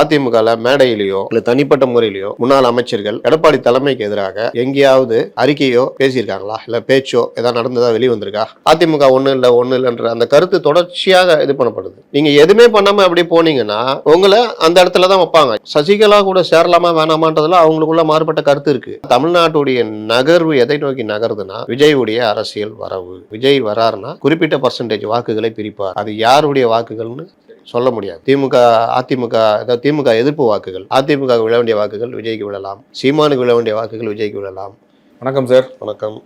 அதிமுகல மேடையிலேயோ இல்ல தனிப்பட்ட முறையிலேயோ முன்னாள் அமைச்சர்கள் எடப்பாடி தலைமைக்கு எதிராக எங்கேயாவது அறிக்கையோ பேசியிருக்காங்களா? இல்ல பேச்சோ ஏதாவது நடந்ததா வெளியே வந்திருக்கா அதிமுக ஒண்ணு இல்ல ஒண்ணு இல்லைன்ற அந்த கருத்து தொடர்ச்சியாக இது பண்ணப்படுது. நீங்க எதுவுமே பண்ணாம அப்படி போனீங்கன்னா உங்களை அந்த இடத்துல தான் வைப்பாங்க. சசிகலா கூட சேரலாமா வேணாமான்றதுல அவங்களுக்குள்ள மாறுபட்ட கருத்து இருக்கு. தமிழ்நாட்டுடைய நகர்வு எதை நோக்கி நகருதுன்னா விஜயுடைய அரசியல் வரவு. விஜய் வராருன்னா குறிப்பிட்ட பர்சன்டேஜ் வாக்குகளை பிரிப்பார். அது யாருடைய வாக்குகள்னு சொல்ல முடியாது. திமுக அதிமுக அதாவது திமுக எதிர்ப்பு வாக்குகள் அதிமுக விழ வேண்டிய வாக்குகள் விஜய்க்கு விழலாம். சீமானுக்கு விழ வேண்டிய வாக்குகள் விஜய்க்கு விழலாம். வணக்கம் சார். வணக்கம்.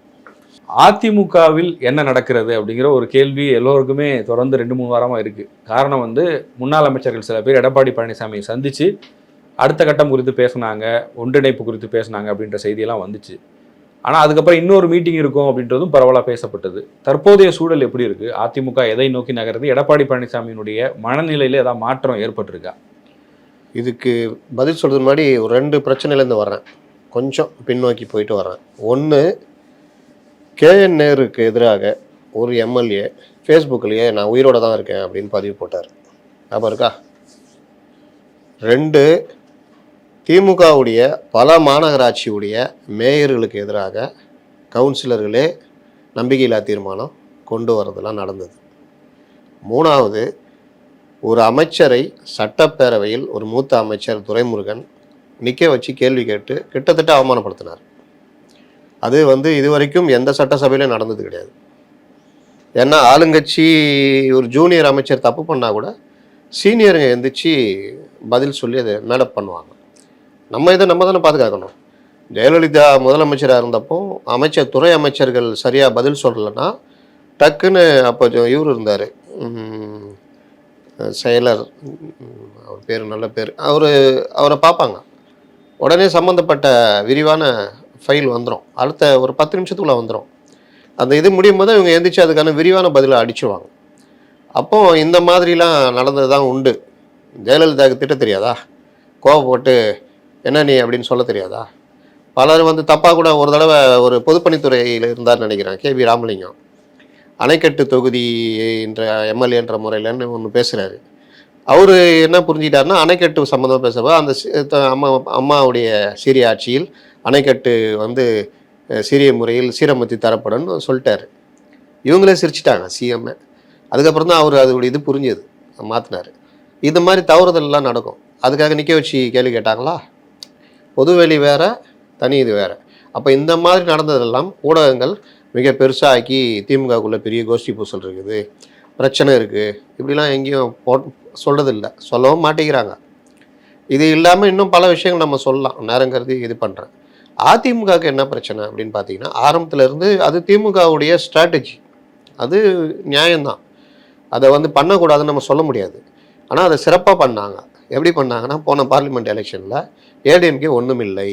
அதிமுகவில் என்ன நடக்கிறது அப்படிங்கிற ஒரு கேள்வி எல்லோருக்குமே தொடர்ந்து ரெண்டு மூணு வாரமா இருக்கு. காரணம் வந்து முன்னாள் அமைச்சர்கள் சில பேர் எடப்பாடி பழனிசாமியை சந்திச்சு அடுத்த கட்டம் குறித்து பேசுனாங்க ஒன்றிணைப்பு குறித்து பேசுனாங்க அப்படின்ற செய்தியெல்லாம் வந்துச்சு. ஆனால் அதுக்கப்புறம் இன்னொரு மீட்டிங் இருக்கும் அப்படின்றதும் பரவலாக பேசப்பட்டது. தற்போதைய சூழல் எப்படி இருக்குது அதிமுக எதை நோக்கி நகருது? எடப்பாடி பழனிசாமியினுடைய மனநிலையில் ஏதாவது மாற்றம் ஏற்பட்டிருக்கா? இதுக்கு பதில் சொல்கிறது முன்னாடி ஒரு ரெண்டு பிரச்சனையிலேருந்து வர்றேன். கொஞ்சம் பின்னோக்கி போயிட்டு வர்றேன். ஒன்று கேஎன் நேருக்கு எதிராக ஒரு எம்எல்ஏ ஃபேஸ்புக்லேயே நான் உயிரோட தான் இருக்கேன் அப்படின்னு பதிவு போட்டார். ஞாபகம் இருக்கா? ரெண்டு திமுகவுடைய பல மாநகராட்சியுடைய மேயர்களுக்கு எதிராக கவுன்சிலர்களே நம்பிக்கையில்லா தீர்மானம் கொண்டு வரதெல்லாம் நடந்தது. மூணாவது ஒரு அமைச்சரை சட்டப்பேரவையில் ஒரு மூத்த அமைச்சர் துரைமுருகன் நிற்க வச்சு கேள்வி கேட்டு கிட்டத்தட்ட அவமானப்படுத்தினார். அது வந்து இதுவரைக்கும் எந்த சட்டசபையிலும் நடந்தது கிடையாது. ஏன்னா ஆளுங்கட்சி ஒரு ஜூனியர் அமைச்சர் தப்பு பண்ணால் கூட சீனியருங்க எந்திரிச்சு பதில் சொல்லி அதை மேடப் பண்ணுவாங்க. நம்ம இதை நம்ம தானே பாதுகாக்கணும். ஜெயலலிதா முதலமைச்சராக இருந்தப்போ அமைச்சர் துறை அமைச்சர்கள் சரியாக பதில் சொல்லலைன்னா டக்குன்னு அப்போ இவர் இருந்தார். செயலர் அவர் பேர் நல்ல பேர். அவர் அவரை பார்ப்பாங்க. உடனே சம்மந்தப்பட்ட விரிவான ஃபைல் வந்துடும் அடுத்த ஒரு பத்து நிமிஷத்துக்குள்ளே வந்துடும் அந்த இது முடியும் போது இவங்க எந்திரிச்சு அதுக்கான விரிவான பதிலை அடிச்சுருவாங்க. அப்போ இந்த மாதிரிலாம் நடந்தது தான் உண்டு. ஜெயலலிதாவுக்கு திட்ட தெரியாதா? கோவப்பட்டு என்ன நீ அப்படின்னு சொல்ல தெரியாதா? பலர் வந்து தப்பாக கூட ஒரு தடவை ஒரு பொதுப்பணித்துறையில் இருந்தார்னு நினைக்கிறேன். K V Ramalingam. அணைக்கட்டு தொகுதி என்ற எம்எல்ஏன்ற முறையிலன்னு ஒன்று பேசுகிறாரு அவர் என்ன புரிஞ்சுக்கிட்டாருன்னா அணைக்கட்டு சம்மந்தமாக பேசுகிறப்ப அந்த அம்மா அம்மாவுடைய சீரிய ஆட்சியில் அணைக்கட்டு வந்து சீரிய முறையில் சீரமைத்து தரப்படும்னு சொல்லிட்டாரு. இவங்களே சிரிச்சிட்டாங்க சிஎம்ஏ அதுக்கப்புறம் தான் அவர் அதோடைய இது புரிஞ்சது மாற்றினார் இந்த மாதிரி தவறுதல்லாம் நடக்கும். அதுக்காக நிற்க வச்சு கேள்வி கேட்டாங்களா? பொதுவெளி வேறு தனி இது வேறு. அப்போ இந்த மாதிரி நடந்ததெல்லாம் ஊடகங்கள் மிக பெருசாக்கி திமுகக்குள்ளே பெரிய கோஷ்டி பூசல் இருக்குது. பிரச்சனை இருக்குது இப்படிலாம் எங்கேயும் போ சொல்கிறதில்ல சொல்லவும் மாட்டேங்கிறாங்க. இது இல்லாமல் இன்னும் பல விஷயங்கள் நம்ம சொல்லலாம். நேரம் கருதி இது பண்ணுறேன் அதிமுகவுக்கு என்ன பிரச்சனை அப்படின்னு பார்த்தீங்கன்னா ஆரம்பத்துலேருந்து அது திமுகவுடைய ஸ்ட்ராட்டஜி அது நியாயம்தான். அதை வந்து பண்ணக்கூடாதுன்னு நம்ம சொல்ல முடியாது. ஆனால் அதை சிறப்பாக பண்ணாங்க. எப்படி பண்ணாங்கன்னா போன பார்லிமெண்ட் எலெக்ஷனில் ஏடிஎம்கே ஒன்றுமில்லை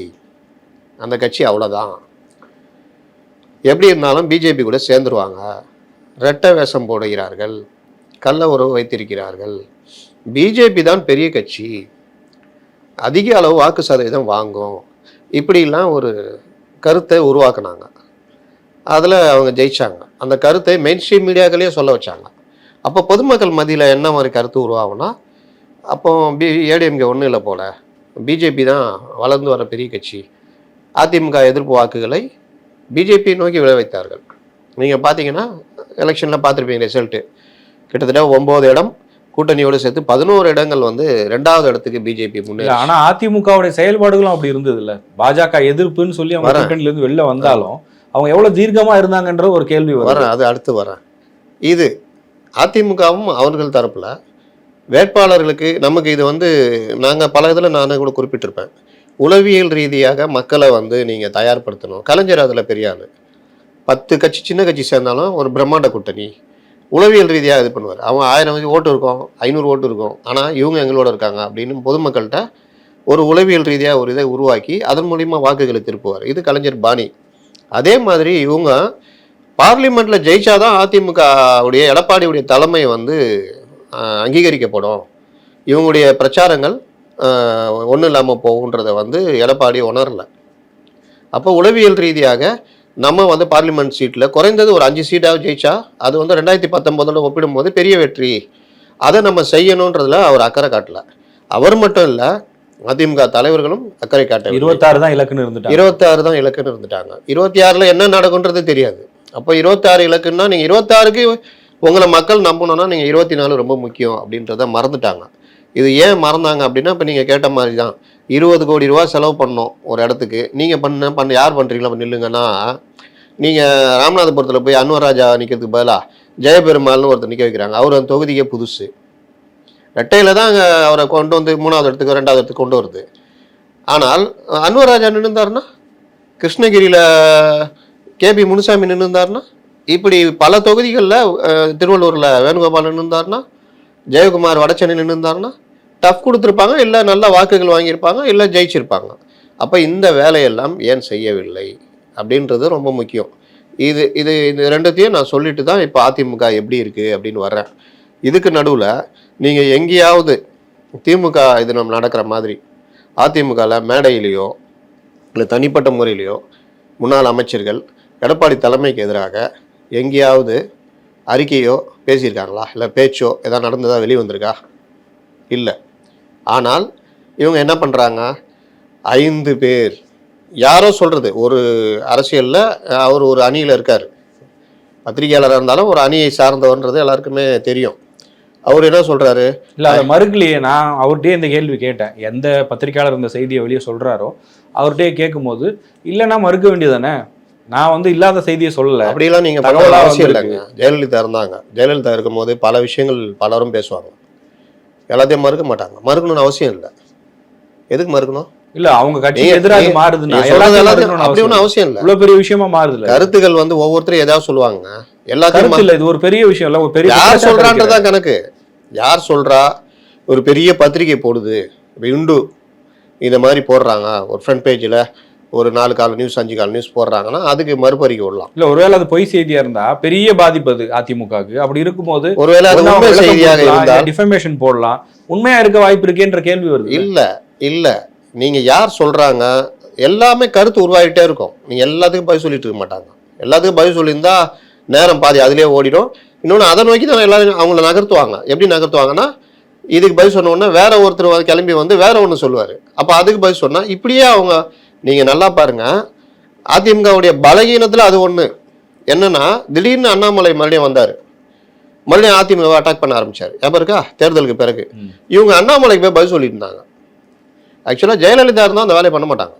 அந்த கட்சி அவ்வளோதான் எப்படி இருந்தாலும் பிஜேபி கூட சேர்ந்துருவாங்க. ரெட்டை வேஷம் போடுகிறார்கள். கள்ள உறவு வைத்திருக்கிறார்கள். பிஜேபி தான் பெரிய கட்சி. அதிக அளவு வாக்கு சதவீதம் வாங்கும். இப்படிலாம் ஒரு கருத்தை உருவாக்குனாங்க. அதில் அவங்க ஜெயித்தாங்க அந்த கருத்தை மெயின் ஸ்ட்ரீம் மீடியாக்களையே சொல்ல வச்சாங்க. அப்போ பொதுமக்கள் மத்தியில் என்ன மாதிரி கருத்து உருவாகும்னா அப்போ பி ஏடிஎம்கே ஒன்றும் இல்லை போல. பிஜேபி தான் வளர்ந்து வர பெரிய கட்சி. அதிமுக எதிர்ப்பு வாக்குகளை பிஜேபி நோக்கி விளைவித்தார்கள். நீங்கள் பார்த்தீங்கன்னா எலெக்ஷனில் பார்த்துருப்பீங்க ரிசல்ட்டு கிட்டத்தட்ட ஒம்பது இடம் கூட்டணியோடு சேர்த்து பதினோரு இடங்கள் வந்து ரெண்டாவது இடத்துக்கு பிஜேபி இல்ல முன்னேறி ஆனா அதிமுகவுடைய செயல்பாடுகளும் அப்படி இருந்தது இல்ல பாஜக எதிர்ப்புன்னு சொல்லி அவங்க வரேன். கூட்டணியில இருந்து வெளில வந்தாலும் அவங்க எவ்வளவு தீர்க்கமா இருந்தாங்கன்ற ஒரு கேள்வி வரேன் அது அடுத்து வரேன். இது அதிமுகவும் அவர்கள் தரப்பில் வேட்பாளர்களுக்கு நமக்கு இது வந்து நாங்கள் பல இதில் நான் கூட குறிப்பிட்டிருப்பேன். உளவியல் ரீதியாக மக்களை வந்து நீங்கள் தயார்படுத்தணும். கலைஞர் அதில் பெரிய பத்து கட்சி சின்ன கட்சி சேர்ந்தாலும் ஒரு பிரம்மாண்ட கூட்டணி. உளவியல் ரீதியாக இது பண்ணுவார். அவன் ஆயிரம் ஓட்டு இருக்கும் ஐநூறு ஓட்டு இருக்கும். ஆனால் இவங்க எங்களோட இருக்காங்க அப்படின்னு பொதுமக்கள்கிட்ட ஒரு உளவியல் ரீதியாக ஒரு இதை உருவாக்கி அதன் மூலிமா வாக்குகளை திருப்புவார். இது கலைஞர் பாணி. அதே மாதிரி இவங்க பார்லிமெண்ட்டில் ஜெயிச்சாதான் அதிமுக உடைய எடப்பாடியுடைய தலைமை வந்து அங்கீகரிக்கப்படும். இவங்களுடைய பிரச்சாரங்கள் ஒன்றும் இல்லாமல் போகுன்றதை வந்து எடப்பாடி உணரல. அப்போ உளவியல் ரீதியாக நம்ம வந்து பார்லிமெண்ட் சீட்டில் குறைந்தது ஒரு அஞ்சு சீட்டாவது ஜெயிச்சா அது வந்து ரெண்டாயிரத்தி பத்தொம்போதோட ஒப்பிடும்போது பெரிய வெற்றி. அதை நம்ம செய்யணுன்றதுல அவர் அக்கறை காட்டல. அவர் மட்டும் இல்லை அதிமுக தலைவர்களும் அக்கறை காட்ட இருபத்தாறு தான் இலக்குன்னு இருந்துட்டாங்க. இருபத்தாறு தான் இலக்குன்னு இருந்துட்டாங்க. இருபத்தி ஆறில் என்ன நடக்குன்றது தெரியாது. அப்போ இருபத்தாறு இலக்குன்னா நீங்கள் இருபத்தாறுக்கு உங்களை மக்கள் நம்பணும்னா நீங்கள் இருபத்தி நாலு ரொம்ப முக்கியம் அப்படின்றத மறந்துட்டாங்க. இது ஏன் மறந்தாங்க அப்படின்னா இப்போ நீங்கள் கேட்ட மாதிரி தான் இருபது கோடி ரூபா செலவு பண்ணோம் ஒரு இடத்துக்கு. நீங்கள் பண்ண பண்ண யார் பண்ணுறீங்களா அப்போ நில்லுங்கன்னா நீங்கள் ராமநாதபுரத்தில் போய் அன்வராஜா நிற்கிறதுக்கு பதிலாக ஜெயபெருமாள்னு ஒருத்தர் நிற்க வைக்கிறாங்க. அவர் அந்த தொகுதிக்கே புதுசு. ரெட்டையில் தான் அங்கே அவரை கொண்டு வந்து மூணாவது இடத்துக்கு ரெண்டாவது இடத்துக்கு கொண்டு வருது. ஆனால் அன்வர் ராஜா நின்றுந்தாருன்னா கிருஷ்ணகிரியில் கேபி முனுசாமி நின்றுந்தாருன்னா இப்படி பல தொகுதிகளில் திருவள்ளூரில் வேணுகோபால் நின்றுந்தாருன்னா ஜெயக்குமார் வடச்சென்னை நின்றுந்தாருன்னா டஃப் கொடுத்துருப்பாங்க இல்லை நல்ல வாக்குகள் வாங்கியிருப்பாங்க இல்லை ஜெயிச்சிருப்பாங்க. அப்போ இந்த வேலையெல்லாம் ஏன் செய்யவில்லை? அப்படின்றது ரொம்ப முக்கியம். இது இது இது ரெண்டுத்தையும் நான் சொல்லிட்டு தான் இப்போ அதிமுக எப்படி இருக்குது அப்படின்னு வர்றேன். இதுக்கு நடுவில் நீங்கள் எங்கேயாவது திமுக இது நம்ம நடக்கிற மாதிரி அதிமுகவில் மேடையிலையோ இல்லை தனிப்பட்ட முறையிலையோ முன்னாள் அமைச்சர்கள் எடப்பாடி தலைமைக்கு எதிராக எங்கேயாவது அறிக்கையோ பேசியிருக்காங்களா? இல்லை பேச்சோ எதாவது நடந்ததாக வெளியே வந்திருக்கா? இல்லை. ஆனால் இவங்க என்ன பண்ணுறாங்க ஐந்து பேர். யாரோ சொல்கிறது ஒரு அரசியலில் அவர் ஒரு அணியில் இருக்கார். பத்திரிகையாளராக இருந்தாலும் ஒரு அணியை சார்ந்தவர்ன்றது எல்லாருக்குமே தெரியும். அவர் என்ன சொல்கிறாரு இல்லை அதை மறுக்கலையே. நான் அவர்கிட்டயே இந்த கேள்வி கேட்டேன். எந்த பத்திரிக்கையாளர் இந்த செய்தியை வெளியே சொல்கிறாரோ அவர்கிட்டயே கேட்கும்போது இல்லைன்னா மறுக்க வேண்டியதானே நான் வந்து இல்லாத செய்தியை சொல்லல. அப்படிலாம் நீங்கள் தகவலா தகவலாக அவசியம். இல்லைங்க. ஜெயலலிதா இருந்தாங்க. ஜெயலலிதா இருக்கும்போது பல விஷயங்கள் பலரும் பேசுவாங்க. எல்லாத்தையும் மறுக்க மாட்டாங்க. மறுக்கணும்னு அவசியம் இல்லை. எதுக்கு மறுக்கணும்? இல்ல அவங்க கட்சி நீங்க- எதிராக நீங்க- மாறுதுன்னா நீங்க அப்படி அவசியம் ஒன்றும் இல்ல. அவசியம் இல்லை. இவ்வளவு பெரிய விஷயமா மாறுதுல கருத்துக்கள் வந்து ஒவ்வொருத்தரும் ஏதாவது சொல்லுவாங்க. எல்லாத்தையும் இல்ல இது ஒரு பெரிய விஷயம் இல்ல. ஒரு பெரிய யார். சொல்றான்றதான் கணக்கு. யார் சொல்றா? ஒரு பெரிய பத்திரிகை போடுது. இப்போ இண்டு இந்த மாதிரி போடுறாங்க. ஒரு ஃப்ரண்ட் பேஜில் ஒரு நாலு கால நியூஸ் அஞ்சு கால நியூஸ் போடுறாங்கன்னா அதுக்கு மறுபறிக்கை விடலாம். இல்ல ஒருவேளை அது பொய் செய்தியா இருந்தா பெரிய பாதிப்பு அது அதிமுகவுக்கு. அப்படி இருக்கும்போது ஒருவேளை அது உண்மை செய்தியாக இருந்தால் டிஃபமேஷன் போடலாம். உண்மையா இருக்க வாய்ப்பு இருக்கேன்ற கேள்வி வருது. இல்ல இல்ல. நீங்க யார் சொல்றாங்க எல்லாமே கருத்து உருவாகிட்டே இருக்கும். நீங்க எல்லாத்துக்கும் பதில் சொல்லிட்டு இருக்க மாட்டாங்க. எல்லாத்துக்கும் பதில் சொல்லியிருந்தா நேரம் பாதி அதுலயே ஓடிடும். இன்னொன்று அதை நோக்கி தான் எல்லாரும் அவங்கள நகர்த்துவாங்க. எப்படி நகர்த்துவாங்கன்னா இதுக்கு பதில் சொன்ன உடனே வேற ஒருத்தர் கிளம்பி வந்து வேற ஒன்று சொல்லுவார். அப்போ அதுக்கு பதில் சொன்னா இப்படியே அவங்க நீங்க நல்லா பாருங்க. அதிமுகவுடைய பலகீனத்துல அது ஒண்ணு. என்னன்னா திடீர்னு அண்ணாமலை மறுபடியும் வந்தார். மறுபடியும் அதிமுக அட்டாக் பண்ண ஆரம்பிச்சார். எப்போ இருக்கா? தேர்தலுக்கு பிறகு. இவங்க அண்ணாமலைக்கு போய் பதில் சொல்லிட்டு இருந்தாங்க. ஆக்சுவலாக ஜெயலலிதா இருந்தால் அந்த வேலையை பண்ண மாட்டாங்க.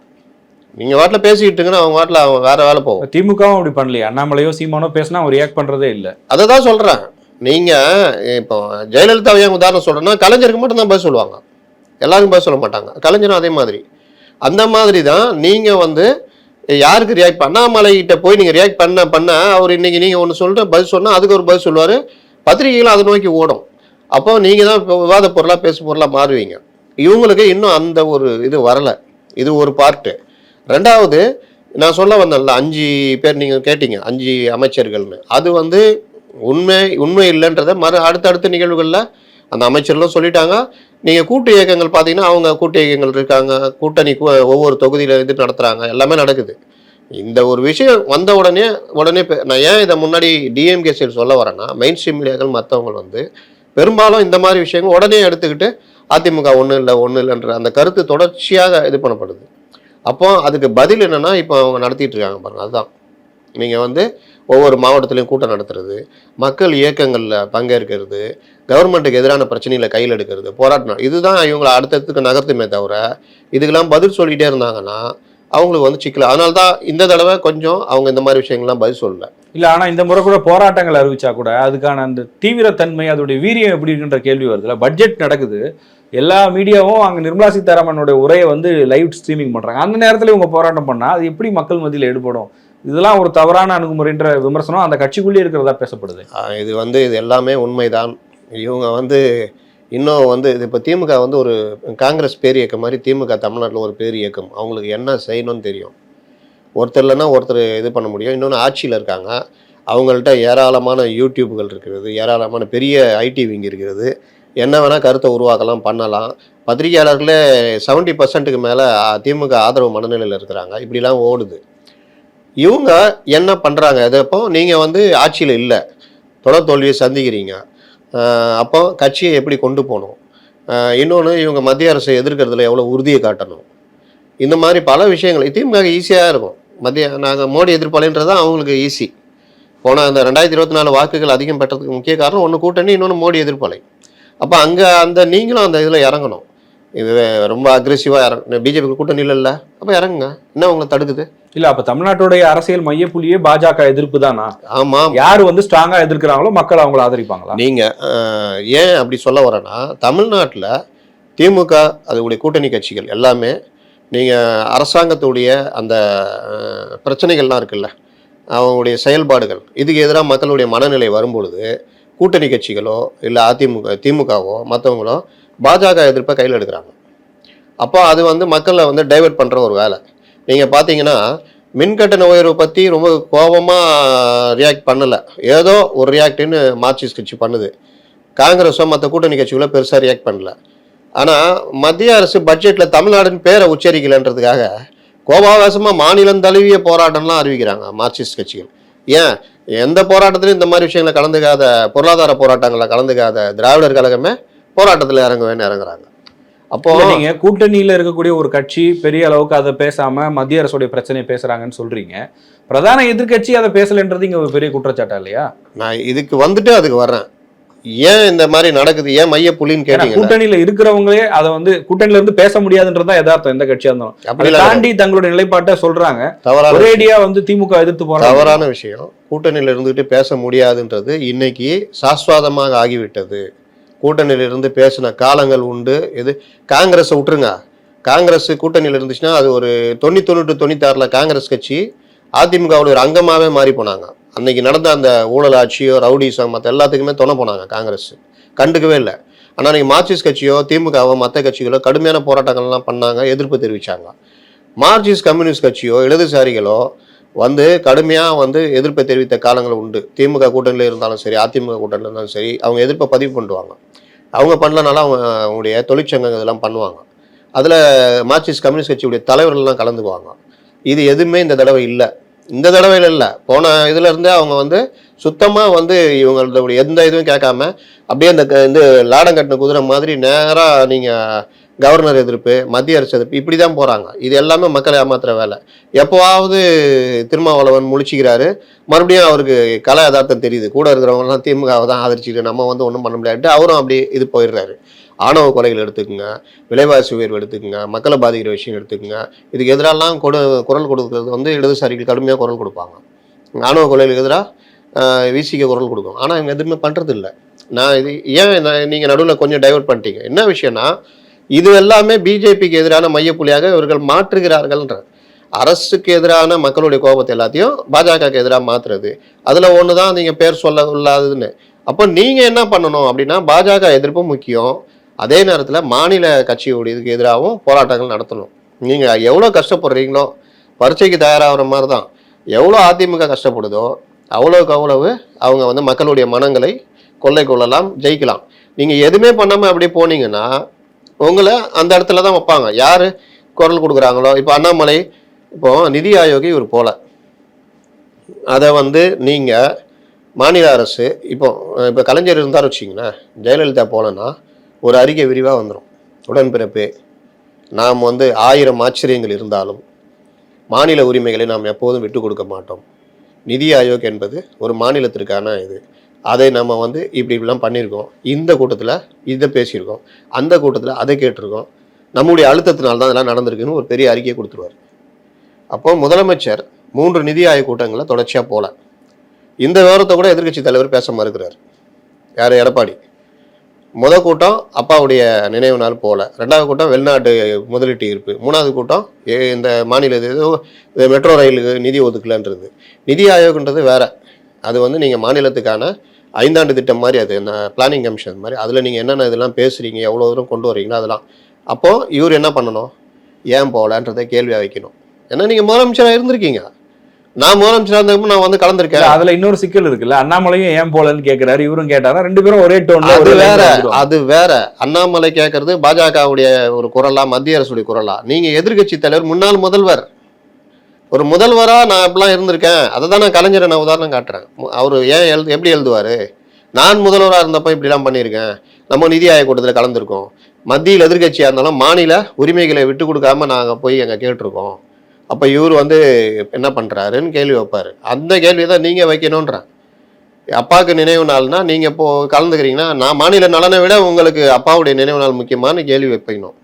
நீங்கள் வாட்டில் பேசிக்கிட்டுங்கன்னா அவங்க வாட்டில் அவங்க வேற வேலை போகும். திமுகவும் அப்படி பண்ணலையே. அண்ணாமலையோ சீமானோ பேசினா அவர் ரியாக்ட் பண்றதே இல்ல. அதை தான் சொல்கிறேன் நீங்கள் இப்போ ஜெயலலிதாவை ஏன் உதாரணம் சொல்கிறேன்னா கலைஞருக்கு மட்டும் தான் பதில் சொல்லுவாங்க. எல்லாருக்கும் பதில் சொல்ல மாட்டாங்க. கலைஞரும் அதே மாதிரி. அந்த மாதிரி தான் நீங்கள் வந்து யாருக்கு ரியாக்ட் அண்ணாமலை கிட்ட போய் நீங்கள் ரியாக்ட் பண்ண பண்ண அவர் இன்னைக்கு நீங்கள் ஒன்று சொல்கிற பதில் சொன்னால் அதுக்கு ஒரு பதில் சொல்லுவார். பத்திரிகைகளும் அதை நோக்கி ஓடும். அப்போ நீங்கள் தான் இப்போ விவாத பொருளாக பேசு பொருளாக மாறுவீங்க. இவங்களுக்கு இன்னும் அந்த ஒரு இது வரலை. இது ஒரு பார்ட்டு ரெண்டாவது நான் சொல்ல வந்தேன்ல அஞ்சு பேர் நீங்கள் கேட்டீங்க அஞ்சு அமைச்சர்கள்னு. அது வந்து உண்மை உண்மை இல்லைன்றத மறு அடுத்தடுத்த நிகழ்வுகளில் அந்த அமைச்சர்களும் சொல்லிட்டாங்க. நீங்கள் கூட்டு இயக்கங்கள் பார்த்தீங்கன்னா அவங்க கூட்டு இயக்கங்கள் இருக்காங்க. கூட்டணி கூ- ஒவ்வொரு தொகுதியில் இது நடத்துகிறாங்க எல்லாமே நடக்குது. இந்த ஒரு விஷயம் வந்த உடனே உடனே நான் ஏன் இதை முன்னாடி டிஎம்கே சைடு சொல்ல வரேன்னா மெயின் ஸ்ட்ரீம் மீடியாக்கள் மற்றவங்க வந்து பெரும்பாலும் இந்த மாதிரி விஷயங்கள் உடனே எடுத்துக்கிட்டு அதிமுக ஒன்றும் இல்லை ஒன்றும் இல்லைன்ற அந்த கருத்து தொடர்ச்சியாக இது பண்ணப்படுது. அப்போ அதுக்கு பதில் என்னென்னா இப்போ அவங்க நடத்திட்டு இருக்காங்க பாருங்க அதுதான். நீங்கள் வந்து ஒவ்வொரு மாவட்டத்திலையும் கூட்டம் நடத்துறது மக்கள் இயக்கங்களில் பங்கேற்கிறது கவர்மெண்ட்டுக்கு எதிரான பிரச்சனைகளை கையில் எடுக்கிறது போராட்டம் இதுதான் இவங்களை அடுத்தடுத்துக்கு நகர்த்துமே தவிர இதுக்கெல்லாம் பதில் சொல்லிகிட்டே இருந்தாங்கன்னா அவங்களுக்கு வந்து சிக்கல? அதனால தான் இந்த தடவை கொஞ்சம் அவங்க இந்த மாதிரி விஷயங்கள்லாம் பதில் சொல்லல. இல்ல ஆனா இந்த முறை கூட போராட்டங்கள் அறிவிச்சா கூட அதுக்கான அந்த தீவிரத்தன்மை அதோடைய வீரியம் எப்படி இருக்குன்ற கேள்வி வருதுல பட்ஜெட் நடக்குது. எல்லா மீடியாவும் அங்க நிர்மலா சீதாராமனுடைய உரையை வந்து லைவ் ஸ்ட்ரீமிங் பண்றாங்க. அந்த நேரத்துல இவங்க போராட்டம் பண்ணா அது எப்படி மக்கள் மத்தியில் ஈடுபடும்? இதெல்லாம் ஒரு தவறான அணுகுமுறைன்ற விமர்சனம் அந்த கட்சிக்குள்ளேயே இருக்கிறதா பேசப்படுது. இது வந்து இது எல்லாமே உண்மைதான். இவங்க வந்து இன்னும் வந்து இது இப்போ திமுக வந்து ஒரு காங்கிரஸ் பேர் இயக்கம் மாதிரி திமுக தமிழ்நாட்டில் ஒரு பேர் இயக்கம். அவங்களுக்கு என்ன செய்யணும்னு தெரியும். ஒருத்தர் இல்லைன்னா ஒருத்தர் இது பண்ண முடியும். இன்னொன்று ஆட்சியில் இருக்காங்க. அவங்கள்ட்ட ஏராளமான யூடியூப்கள் இருக்கிறது ஏராளமான பெரிய ஐடி விங் இருக்கிறது. என்ன வேணால் கருத்தை உருவாக்கலாம் பண்ணலாம். பத்திரிகையாளர்களே செவன்ட்டி பர்சன்ட்டுக்கு மேலே திமுக ஆதரவு மனநிலையில் இருக்கிறாங்க. இப்படிலாம் ஓடுது. இவங்க என்ன பண்ணுறாங்க எதப்போ நீங்கள் வந்து ஆட்சியில் இல்லை. தொடர் தோல்வியை சந்திக்கிறீங்க. அப்போ கட்சியை எப்படி கொண்டு போகணும்? இன்னொன்று இவங்க மத்திய அரசை எதிர்க்கிறதுல எவ்வளோ உறுதியை காட்டணும்? இந்த மாதிரி பல விஷயங்கள் திமுக ஈஸியாக இருக்கும். மத்திய நாங்கள் மோடி எதிர்ப்பாளன்றது தான் அவங்களுக்கு ஈஸி போன அந்த ரெண்டாயிரத்தி இருபத்தி நாலு வாக்குகள் அதிகம் பெற்றதுக்கு முக்கிய காரணம் ஒன்று கூட்டணி இன்னொன்று மோடி எதிர்ப்பாளை. அப்போ அங்கே அந்த நீங்களும் அந்த இதில் இறங்கணும். இது ரொம்ப அக்ரெசிவாக இறங்க பிஜேபி கூட்டணி இல்லைல்ல? அப்போ இறங்குங்க. என்ன உங்களை தடுக்குது? இல்ல அப்ப தமிழ்நாட்டுடைய அரசியல் மையப்புள்ளியே பாஜக எதிர்ப்பு தானா? ஆமாம் யாரு வந்து ஸ்ட்ராங்கா எதிர்க்கிறாங்களோ மக்கள் அவங்கள ஆதரிப்பாங்களா? நீங்கள் ஏன் அப்படி சொல்ல வரேன்னா தமிழ்நாட்டில் திமுக அதுடைய கூட்டணி கட்சிகள் எல்லாமே நீங்கள் அரசாங்கத்துடைய அந்த பிரச்சனைகள்லாம் இருக்குல்ல அவங்களுடைய செயல்பாடுகள் இதுக்கு எதிராக மக்களுடைய மனநிலை வரும்பொழுது கூட்டணி கட்சிகளோ இல்லை அதிமுக திமுகவோ மற்றவங்களோ பாஜக எதிர்ப்பை கையில் எடுக்கிறாங்க. அப்போ அது வந்து மக்களை வந்து டைவர்ட் பண்ணுற ஒரு வேலை. நீங்கள் பார்த்தீங்கன்னா மின்கட்டண உயர்வு பற்றி ரொம்ப கோபமாக ரியாக்ட் பண்ணலை. ஏதோ ஒரு ரியாக்டின்னு மார்க்சிஸ்ட் கட்சி பண்ணுது. காங்கிரஸோ மற்ற கூட்டணி கட்சிகளோ பெருசாக ரியாக்ட் பண்ணல. ஆனால் மத்திய அரசு பட்ஜெட்டில் தமிழ்நாடுன்னு பேரை உச்சரிக்கலைன்றதுக்காக கோபாவேசமாக மாநிலம் தழுவிய போராட்டம்லாம் அறிவிக்கிறாங்க மார்க்சிஸ்ட் கட்சிகள். ஏன்? எந்த போராட்டத்திலையும் இந்த மாதிரி விஷயங்களை கலந்துக்காத பொருளாதார போராட்டங்களில் கலந்துக்காத திராவிடர் கழகமே போராட்டத்தில் இறங்குவேன்னு இறங்குறாங்க. அப்போ நீங்க கூட்டணியில இருக்கக்கூடிய ஒரு கட்சி பெரிய அளவுக்கு அதை பேசாம மத்திய அரசுடைய பிரச்சனையை பேசுறாங்கன்னு சொல்றீங்க. பிரதான எதிர்க்கட்சி அதை பேசலன்றது இங்க ஒரு பெரிய குற்றச்சாட்டா இல்லையா? நான் இதுக்கு வந்துட்டு அதுக்கு வர்றேன். ஏன் இந்த மாதிரி நடக்குது? ஏன் மைய புலின்னு கேட்டீங்க கூட்டணியில இருக்கிறவங்களே அதை வந்து கூட்டணியில இருந்து பேச முடியாதுன்றதா யதார்த்தம் எந்த கட்சியா இருந்தாலும். அப்படி தாண்டி தங்களுடைய நிலைப்பாட்டை சொல்றாங்க. தவறான ஒரேடியா வந்து திமுக எதிர்த்து போறாங்க. தவறான விஷயம். கூட்டணியில் இருந்துகிட்டு பேச முடியாதுன்றது இன்னைக்கு சாஸ்வாதமாக ஆகிவிட்டது. கூட்டணியிலிருந்து பேசின காலங்கள் உண்டு. இது காங்கிரஸை விட்டுருங்க. காங்கிரஸ் கூட்டணியில் இருந்துச்சுன்னா அது ஒரு தொண்ணூத்தி தொண்ணூற்றி தொண்ணூத்தாறில் காங்கிரஸ் கட்சி அதிமுகவோட ஒரு அங்கமாகவே மாறி போனாங்க. அன்னைக்கு நடந்த அந்த ஊழல் ஆட்சியோ ரவுடிசம் மற்ற எல்லாத்துக்குமே துணை போனாங்க காங்கிரஸ். கண்டுக்கவே இல்லை. ஆனால் நீங்கள் மார்க்சிஸ்ட் கட்சியோ திமுகவோ மற்ற கட்சிகளோ கடுமையான போராட்டங்கள்லாம் பண்ணாங்க எதிர்ப்பு தெரிவித்தாங்க மார்க்சிஸ்ட் கம்யூனிஸ்ட் கட்சியோ இடதுசாரிகளோ வந்து கடுமையாக வந்து எதிர்ப்பை தெரிவித்த காலங்கள் உண்டு. திமுக கூட்டணியில் இருந்தாலும் சரி அதிமுக கூட்டணியில் இருந்தாலும் சரி அவங்க எதிர்ப்பை பதிவு பண்ணுவாங்க. அவங்க பண்ணலனால அவங்க அவங்களுடைய தொழிற்சங்கங்கள் இதெல்லாம் பண்ணுவாங்க. அதில் மார்க்சிஸ்ட் கம்யூனிஸ்ட் கட்சியுடைய தலைவர்கள்லாம் கலந்துக்குவாங்க. இது எதுவுமே இந்த தடவை இல்லை. இந்த தடவையில் இல்லை. போன இதுலேருந்தே அவங்க வந்து சுத்தமாக வந்து இவங்களுடைய எந்த இதுவும் கேட்காம அப்படியே இந்த க- இந்த லாடம் கட்டின குதிரை மாதிரி நேராக நீங்கள் கவர்னர் எதிர்ப்பு மத்திய அரசு எதிர்ப்பு இப்படி தான் போகிறாங்க இது எல்லாமே மக்களை ஏமாத்துற வேலை. எப்போவாவது திருமாவளவன் முழிச்சிக்கிறாரு. மறுபடியும் அவருக்கு கலை யதார்த்தம் தெரியுது. கூட இருக்கிறவங்கலாம் திமுகவை தான் ஆதரிச்சுட்டு நம்ம வந்து ஒன்றும் பண்ண முடியாது அவரும் அப்படி இது போயிடுறாரு. ஆணவ கொலைகள் எடுத்துக்கோங்க விலைவாசி உயர்வு எடுத்துக்கோங்க மக்களை பாதிக்கிற விஷயம் எடுத்துக்கோங்க. இதுக்கு எதிராலாம் கொடு குரல் கொடுக்கறது வந்து இடதுசாரிகள் கடுமையாக குரல் கொடுப்பாங்க. ஆணவ கொலைகளுக்கு எதிராக விசிக்க குரல் கொடுக்கும். ஆனால் இவங்க எதுவுமே பண்ணுறது இல்லை நான் இது ஏன் நீங்கள் நடுவில் கொஞ்சம் டைவர்ட் பண்ணிட்டீங்க? என்ன விஷயம்னா இது எல்லாமே பிஜேபிக்கு எதிரான மையப்புள்ளியாக இவர்கள் மாற்றுகிறார்கள்ன்ற அரசுக்கு எதிரான மக்களுடைய கோபத்தை எல்லாத்தையும் பாஜகவுக்கு எதிராக மாற்றுறது அதில் ஒன்று தான் நீங்கள் பேர் சொல்ல இல்லாததுன்னு அப்போ நீங்கள் என்ன பண்ணணும் அப்படின்னா பாஜக எதிர்ப்பும் முக்கியம். அதே நேரத்தில் மாநில கட்சியுடையதுக்கு எதிராகவும் போராட்டங்கள் நடத்தணும். நீங்கள் எவ்வளோ கஷ்டப்படுறீங்களோ பரீட்சைக்கு தயாராகிற மாதிரி தான் எவ்வளோ அதிமுக கஷ்டப்படுதோ அவ்வளோக்கு அவ்வளவு அவங்க வந்து மக்களுடைய மனங்களை கொள்ளை கொள்ளலாம் ஜெயிக்கலாம். நீங்கள் எதுவுமே பண்ணாமல் அப்படியே போனீங்கன்னா உங்களை அந்த இடத்துல தான் வைப்பாங்க. யார்? குரல் கொடுக்குறாங்களோ? இப்போ அண்ணாமலை இப்போ நிதி ஆயோகி இவர் போல. அதை வந்து நீங்கள் மாநில அரசு இப்போ இப்போ கலைஞர் இருந்தார் வச்சிங்கன்னா ஜெயலலிதா போலன்னா ஒரு அறிக்கை விரிவாக வந்துடும் உடன்பிறப்பு நாம் வந்து ஆயிரம் ஆச்சரியங்கள் இருந்தாலும் மாநில உரிமைகளை நாம் எப்போதும் விட்டு கொடுக்க மாட்டோம். நிதி ஆயோக் என்பது ஒரு மாநிலத்திற்கான இது. அதை நம்ம வந்து இப்படி இப்படிலாம் பண்ணியிருக்கோம். இந்த கூட்டத்தில் இதை பேசியிருக்கோம். அந்த கூட்டத்தில் அதை கேட்டிருக்கோம். நம்முடைய அழுத்தத்தினால தான் இதெல்லாம் நடந்திருக்குன்னு ஒரு பெரிய அறிக்கையை கொடுத்துருவார். அப்போ முதலமைச்சர் மூன்று நிதி ஆயோக் கூட்டங்களை தொடர்ச்சியாக போகல இந்த விவரத்தை கூட எதிர்க்கட்சி தலைவர் பேச மறுக்கிறார். யார்? எடப்பாடி. முத கூட்டம் அப்பாவுடைய நினைவு நாள் போகல ரெண்டாவது கூட்டம் வெளிநாட்டு முதலீட்டு ஈர்ப்பு. மூணாவது கூட்டம் ஏ- இந்த மாநில இது ஏதோ மெட்ரோ ரயிலுக்கு நிதி ஒதுக்கலன்றது. நிதி ஆயோக்ன்றது வேறு. அது வந்து நீங்கள் மாநிலத்துக்கான ஐந்தாண்டு திட்டம் மாதிரி அது என்ன பிளானிங் கமிஷன் மாதிரி. அதில் நீங்கள் என்னென்ன இதெல்லாம் பேசுகிறீங்க எவ்வளோ தூரம் கொண்டு வரீங்களோ அதெல்லாம். அப்போது இவர் என்ன பண்ணணும்? ஏன் போகலன்றதை கேள்வியாக வைக்கணும். ஏன்னா நீங்கள் முதலமைச்சராக இருந்திருக்கீங்க. நான் முதலமைச்சராக இருந்தப்போ நான் வந்து கலந்துருக்கேன். அதுல இன்னொரு சிக்கல் இருக்குல்ல. அண்ணாமலையும் ஏன் போலன்னு கேக்குறாரு இவரும் கேட்டாரா? ரெண்டு பேரும் ஒரே டோன்ல அது வேற. அது வேற. அண்ணாமலை கேட்கறது பாஜகவுடைய ஒரு குரலா மத்திய அரசுடைய குரலா. நீங்க எதிர்க்கட்சி தலைவர் முன்னாள் முதல்வர். ஒரு முதல்வராக நான் இப்படிலாம் இருந்திருக்கேன். அதை தான் நான் கலைஞரை நான் உதாரணம் காட்டுறேன். அவர் ஏன் எழுது எப்படி எழுதுவார்? நான் முதல்வராக இருந்தப்போ இப்படிலாம் பண்ணியிருக்கேன். நம்ம நிதி ஆயோக் கூட்டத்தில் கலந்துருக்கோம். மத்தியில் எதிர்க்கட்சியாக இருந்தாலும் மாநில உரிமைகளை விட்டு கொடுக்காம நாங்கள் போய் அங்கே கேட்டிருக்கோம். அப்போ இவர் வந்து என்ன பண்ணுறாருன்னு கேள்வி வைப்பார். அந்த கேள்வி தான் நீங்கள் வைக்கணுன்றேன் அப்பாவுக்கு நினைவு நாள்னா நீங்கள் இப்போ கலந்துக்கிறீங்கன்னா நான் மாநில நலனை விட உங்களுக்கு அப்பாவுடைய நினைவு நாள் முக்கியமான கேள்வி வைப்பணும்